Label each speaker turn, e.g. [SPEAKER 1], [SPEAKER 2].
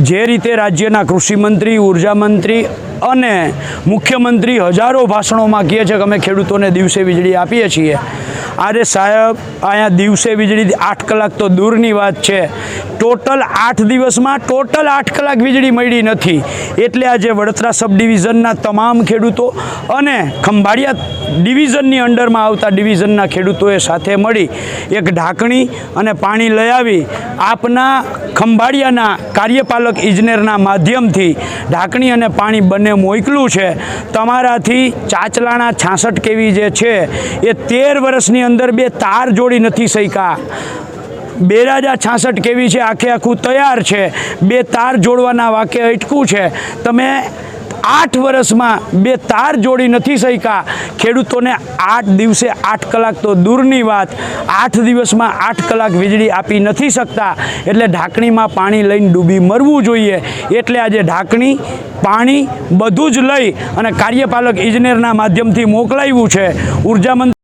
[SPEAKER 1] જે રીતે રાજ્યના કૃષિમંત્રી, ઉર્જામંત્રી અને મુખ્યમંત્રી હજારો ભાષણોમાં કહે છે કે અમે ખેડૂતોને દિવસે વીજળી આપીએ છીએ. આજે સાહેબ, અહીંયા દિવસે વીજળી આઠ કલાક તો દૂરની વાત છે. ટોટલ આઠ દિવસમાં ટોટલ આઠ કલાક વીજળી મળી નથી. એટલે આજે વડોદરા સબ ડિવિઝનના તમામ ખેડૂતો અને ખંભાળિયા ડિવિઝનની અંડરમાં આવતા ડિવિઝનના ખેડૂતોએ સાથે મળી એક ઢાંકણી અને પાણી લઈ આવી. આપના ખંભાળિયાના કાર્યપાલક ઇજનેરના માધ્યમથી ઢાંકણી અને પાણી બંને મોકલું છે. તમારાથી ચાચલાણા છાસઠ કેવી જે છે, એ તેર વર્ષની અંદર બે તાર જોડી નથી શક્યા બેરાજા છાસઠ કેવી છે? આખે આખું તૈયાર છે. બે તાર જોડવાના વાક્ય અટકું છે. તમે આઠ વર્ષમાં બે તાર જોડી નથી શક્યા ખેડૂતોને આઠ દિવસે આઠ કલાક તો દૂરની વાત. આઠ દિવસમાં આઠ કલાક વીજળી આપી નથી શકતા. એટલે ઢાંકણીમાં પાણી લઈને ડૂબી મરવું જોઈએ. એટલે આજે ઢાંકણી, પાણી બધું જ લઈ અને કાર્યપાલક ઇજનેરના માધ્યમથી મોકલાવ્યું છે. ઊર્જા મંત્રી